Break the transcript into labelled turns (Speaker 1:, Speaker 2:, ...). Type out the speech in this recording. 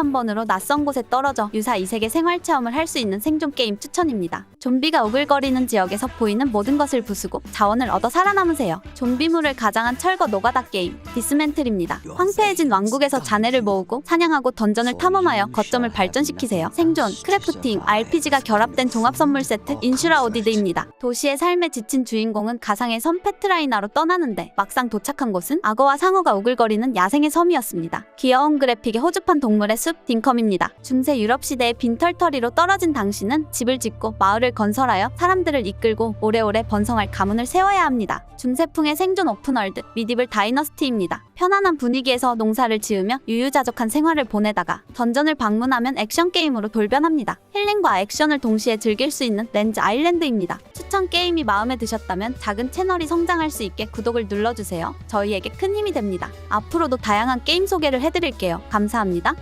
Speaker 1: 한 번으로 낯선 곳에 떨어져 유사 이색의 생활 체험을 할 수 있는 생존 게임 추천입니다. 좀비가 우글거리는 지역에서 보이는 모든 것을 부수고 자원을 얻어 살아남으세요. 좀비물을 가장한 철거 노가다 게임 디스맨틀입니다. 황폐해진 왕국에서 잔해를 모으고 사냥하고 던전을 탐험하여 거점을 발전시키세요. 생존, 크래프팅, RPG가 결합된 종합 선물 세트 인슈라 오디드입니다. 도시의 삶에 지친 주인공은 가상의 섬 페트라이나로 떠나는데 막상 도착한 곳은 악어와 상어가 우글거리는 야생의 섬이었습니다. 귀여운 그래픽의 호주판 동물의 숲 딩컴입니다. 중세 유럽 시대의 빈털터리로 떨어진 당신은 집을 짓고 마을을 건설하여 사람들을 이끌고 오래오래 번성할 가문을 세워야 합니다. 중세풍의 생존 오픈월드 미디블 다이너스티입니다. 편안한 분위기에서 농사를 지으며 유유자적한 생활을 보내다가 던전을 방문하면 액션 게임으로 돌변합니다. 힐링과 액션을 동시에 즐길 수 있는 렌즈 아일랜드입니다. 추천 게임이 마음에 드셨다면 작은 채널이 성장할 수 있게 구독을 눌러주세요. 저희에게 큰 힘이 됩니다. 앞으로도 다양한 게임 소개를 해드릴게요. 감사합니다.